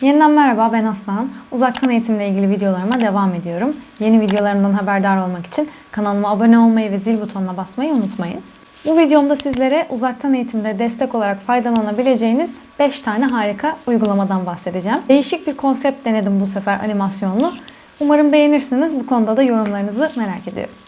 Yeniden merhaba ben Aslan. Uzaktan eğitimle ilgili videolarıma devam ediyorum. Yeni videolarımdan haberdar olmak için kanalıma abone olmayı ve zil butonuna basmayı unutmayın. Bu videomda sizlere uzaktan eğitimde destek olarak faydalanabileceğiniz 5 tane harika uygulamadan bahsedeceğim. Değişik bir konsept denedim bu sefer animasyonlu. Umarım beğenirsiniz. Bu konuda da yorumlarınızı merak ediyorum.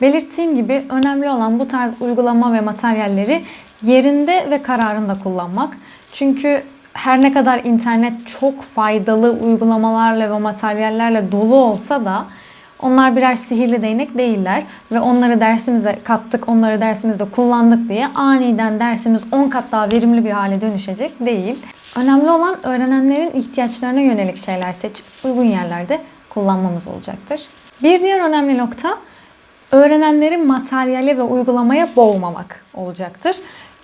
Belirttiğim gibi önemli olan bu tarz uygulama ve materyalleri yerinde ve kararında kullanmak. Çünkü her ne kadar internet çok faydalı uygulamalarla ve materyallerle dolu olsa da onlar birer sihirli değnek değiller ve onları dersimize kattık, onları dersimizde kullandık diye aniden dersimiz 10 kat daha verimli bir hale dönüşecek değil. Önemli olan öğrenenlerin ihtiyaçlarına yönelik şeyler seçip uygun yerlerde kullanmamız olacaktır. Bir diğer önemli nokta öğrenenleri materyale ve uygulamaya boğmamak olacaktır.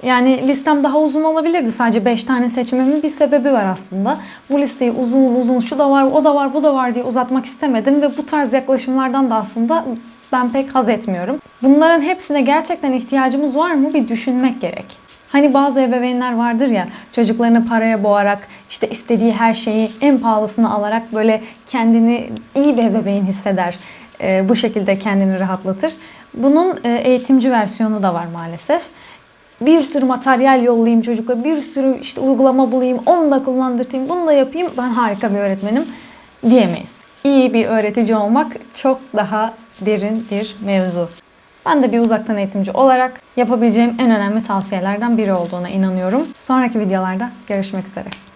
Yani listem daha uzun olabilirdi. Sadece 5 tane seçmemin bir sebebi var aslında. Bu listeyi uzun uzun şu da var, o da var, bu da var diye uzatmak istemedim ve bu tarz yaklaşımlardan da aslında ben pek haz etmiyorum. Bunların hepsine gerçekten ihtiyacımız var mı bir düşünmek gerek. Hani bazı ebeveynler vardır ya çocuklarını paraya boğarak işte istediği her şeyi en pahalısını alarak böyle kendini iyi bir ebeveyn hisseder. Ee, bu şekilde kendini rahatlatır. Bunun e, eğitimci versiyonu da var maalesef. Bir sürü materyal yollayayım çocukla, bir sürü işte uygulama bulayım, onu da kullandırtayım, bunu da yapayım. Ben harika bir öğretmenim diyemeyiz. İyi bir öğretici olmak çok daha derin bir mevzu. Ben de bir uzaktan eğitimci olarak yapabileceğim en önemli tavsiyelerden biri olduğuna inanıyorum. Sonraki videolarda görüşmek üzere.